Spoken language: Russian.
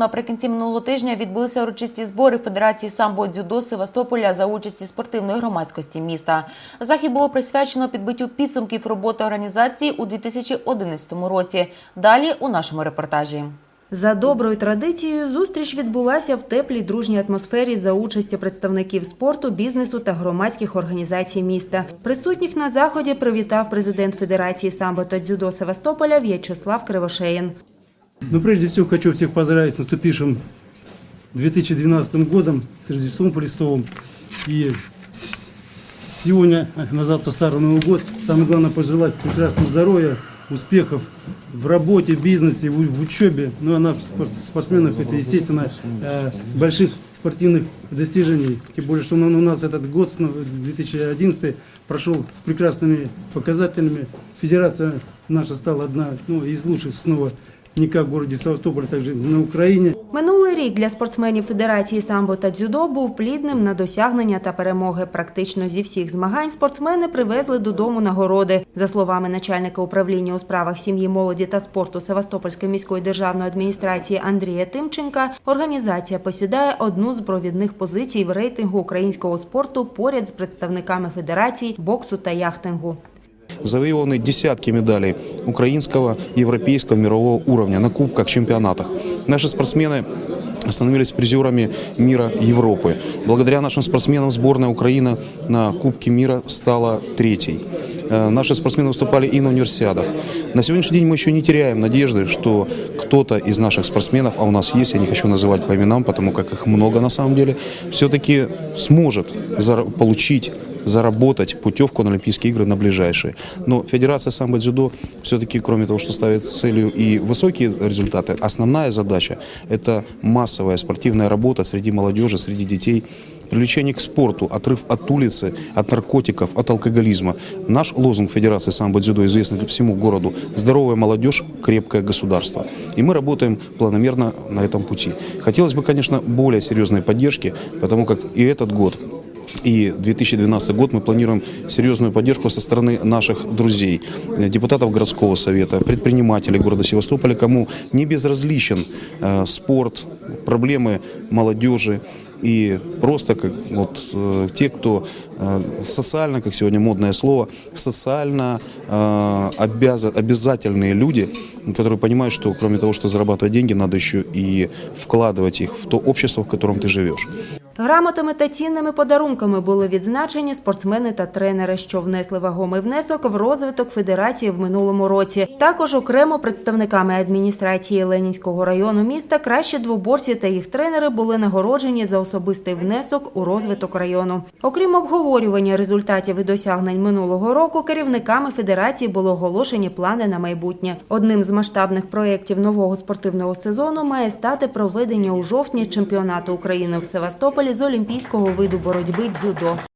Наприкінці минулого тижня відбулися урочисті збори Федерації самбо дзюдо Севастополя за участі спортивної громадськості міста. Захід було присвячено підбиттю підсумків роботи організації у 2011 році. Далі у нашому репортажі. За доброю традицією зустріч відбулася в теплій дружній атмосфері за участі представників спорту, бізнесу та громадських організацій міста. Присутніх на заході привітав президент Федерації самбо та дзюдо Севастополя В'ячеслав Кривошеїн. Ну, прежде всего, хочу всех поздравить с наступившим 2012 годом, с Рождеством Христовым. И сегодня, на завтра Старый Новый год, самое главное пожелать прекрасного здоровья, успехов в работе, в бизнесе, в, в учебе. Ну, а на спор- спортсменах это, естественно, э, больших спортивных достижений. Тем более, что у нас этот год, сно- 2011, прошел с прекрасными показателями. Федерация наша стала одна ну, из лучших снова как в городе Севастополь, а также на Украине. Минулий рік для спортсменів Федерації самбо та дзюдо був плідним на досягнення та перемоги. Практично зі всіх змагань спортсмени привезли додому нагороди. За словами начальника управління у справах сім'ї, молоді та спорту Севастопольської міської державної адміністрації Андрія Тимченка, організація посідає одну з провідних позицій в рейтингу українського спорту поряд з представниками федерацій боксу та яхтингу. Завоеваны десятки медалей украинского, европейского, мирового уровня на кубках, чемпионатах. Наши спортсмены становились призерами мира Европы. Благодаря нашим спортсменам сборная Украины на Кубке мира стала третьей. Э, Наши спортсмены выступали и на универсиадах. На сегодняшний день мы еще не теряем надежды, что кто-то из наших спортсменов, а у нас есть, я не хочу называть по именам, потому как их много на самом деле, все-таки сможет получить заработать путевку на Олимпийские игры на ближайшие. Но Федерация самбо дзюдо все-таки, кроме того, что ставит целью и высокие результаты, основная задача – это массовая спортивная работа среди молодежи, среди детей, привлечение к спорту, отрыв от улицы, от наркотиков, от алкоголизма. Наш лозунг Федерации самбо дзюдо известный всему городу – здоровая молодежь, крепкое государство. И мы работаем планомерно на этом пути. Хотелось бы, конечно, более серьезной поддержки, потому как и этот год и 2012 год мы планируем серьезную поддержку со стороны наших друзей, э, депутатов городского совета, предпринимателей города Севастополя, кому не безразличен э, спорт, проблемы молодежи и просто как вот э, те, кто социально, как сегодня модное слово, социально э, обязан, обязательные люди, которые понимают, что кроме того, что зарабатывать деньги, надо еще и вкладывать их в то общество, в котором ты живешь. Грамотами та цінними подарунками були відзначені спортсмени та тренери, що внесли вагомий внесок в розвиток федерації в минулому році. Також окремо представниками адміністрації Ленінського району міста кращі двоборці та їх тренери були нагороджені за особистий внесок у розвиток району. Окрім обговорювання результатів і досягнень минулого року, керівниками федерації були оголошені плани на майбутнє. Одним з масштабних проєктів нового спортивного сезону має стати проведення у жовтні чемпіонату України в Севастополі з олімпійського виду боротьби дзюдо.